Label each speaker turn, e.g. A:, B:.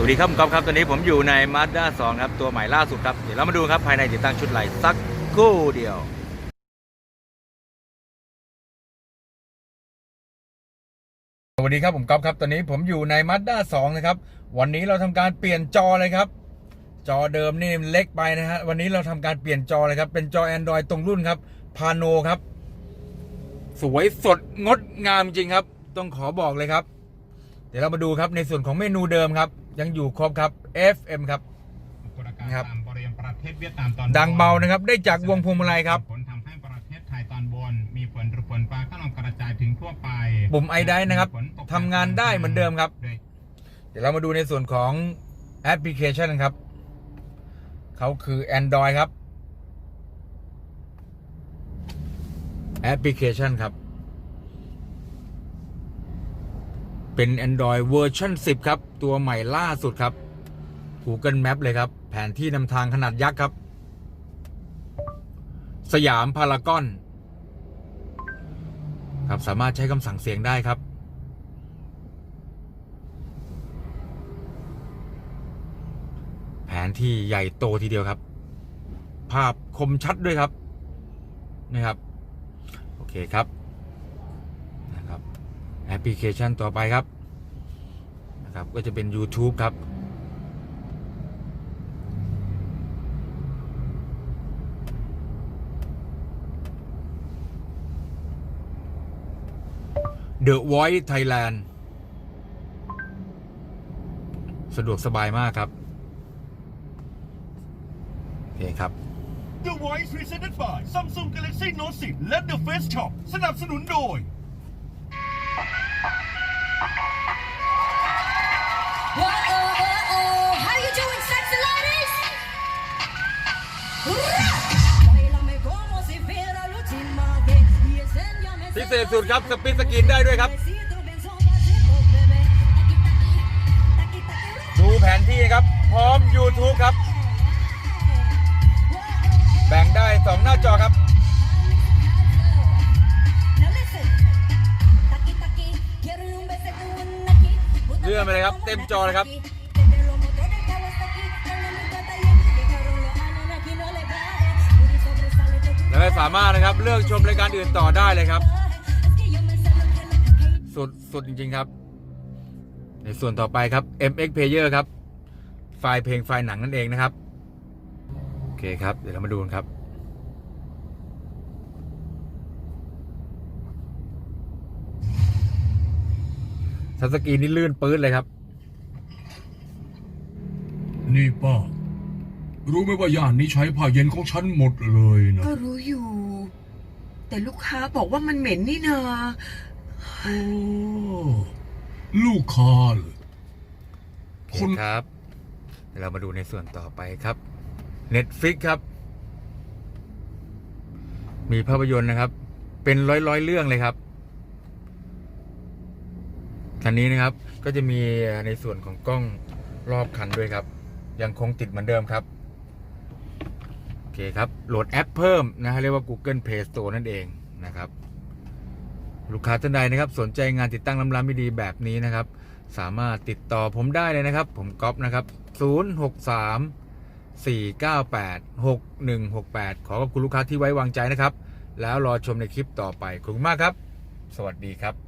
A: สวัสดีครับผมก๊อฟครับตอนนี้ผมอยู่ใน Mazda 2 ครับ ตัวใหม่ล่าสุดครับ เดี๋ยวเรามาดูครับ ภายในติดตั้งชุดไหลสักคู่เดียวสวัสดีครับผมก๊อฟครับตอนนี้ผมอยู่ใน Mazda 2 นะครับ วันนี้เราทำการเปลี่ยนจอเลยครับ จอเดิมนี่เล็กไปนะฮะวันนี้เราทำการเปลี่ยนจอเลยครับ เป็นจอ Android ตรงรุ่นครับพาโนครับ สวยสดงดงามจริงครับ ต้องขอบอกเลยครับ เดี๋ยวเรามาดูครับในส่วนของเมนูเดิมครับ ยังอยู่ครบครับ FM ครับ
B: กฎการ
A: ครับ
B: ตามบริเวณประเทศเวียดนามตอน
A: ดังเบานะครับ ได้จากวงพวงมาลัยครับ
B: ผลทำให้ประเทศไทยตอนบน มีฝนหรือฝนฟ้าขนองกระจายถึงทั่วไป
A: ปุ่ม iDrive นะครับ
B: ฝตก
A: ทำงานได้เหมือนเดิมครับ
B: โดย
A: เดี๋ยวเรามาดูในส่วนของแอปพลิเคชันครับ เขาคือ Android ครับ แอปพลิเคชันครับ เป็น Android เวอร์ชัน10 ครับ ตัวใหม่ล่าสุดครับ Google Map เลยครับ แผนที่นำทางขนาดยักษ์ครับ สยามพารากอน ครับสามารถใช้คำสั่งเสียงได้ครับ แผนที่ใหญ่โตทีเดียวครับ ภาพคมชัดด้วยครับนะครับ โอเคครับนะครับแอปพลิเคชันต่อไปครับ ครับ ก็จะเป็น YouTube ครับ The Voice Thailand สะดวกสบายมากครับโอเคครับ
C: The Voice Presented by Samsung Galaxy Note 10 และ The Face Shop สนับสนุนโดย
A: เศสุดครับสปิดสกินได้ด้วยครับ ดูแผนที่ครับ พร้อม YouTube ครับ แบ่งได้ 2 หน้าจอครับเลื่อนไปเลยครับ เต็มจอเลยครับและสามารถนะครับเลือกชมรายการอื่นต่อได้เลยครับ สุดสุดจริง ๆ ครับ ในส่วนต่อไปครับ MX Player ครับ ไฟล์เพลงไฟล์หนังนั่นเองนะครับ โอเคครับ เดี๋ยวเรามาดูกันครับทัชสกรีนนี่ลื่นปื้ดเลยครับ
C: นี่ป้า รู้ไหมว่าย่านนี้ใช้ผ้าเย็นของฉันหมดเลยนะ
D: ก็รู้อยู่ แต่ลูกค้าบอกว่ามันเหม็นนี่นา
C: โอ้ ลูกค้าเล
A: โอเคครับเดี๋ยวเรามาดูในส่วนต่อไปครับ Netflix ครับ มีภาพยนตร์นะครับ เป็นร้อยร้อยๆเรื่องเลยครับคันนี้นะครับ ก็จะมีในส่วนของกล้องรอบคันด้วยครับ ยังคงติดเหมือนเดิมครับโอเคครับ โหลดแอปเพิ่มนะฮะเรียกว่า Google Play Store นั่นเองนะครับ ลูกค้าท่านใดนะครับ สนใจงานติดตั้งล้ำล้ำไม่ดีแบบนี้นะครับ สามารถติดต่อผมได้เลยนะครับ ผมก๊อฟนะครับ 063 498 6168 ขอขอบคุณลูกค้าที่ไว้วางใจนะครับ แล้วรอชมในคลิปต่อไปขอบคุณมากครับ สวัสดีครับ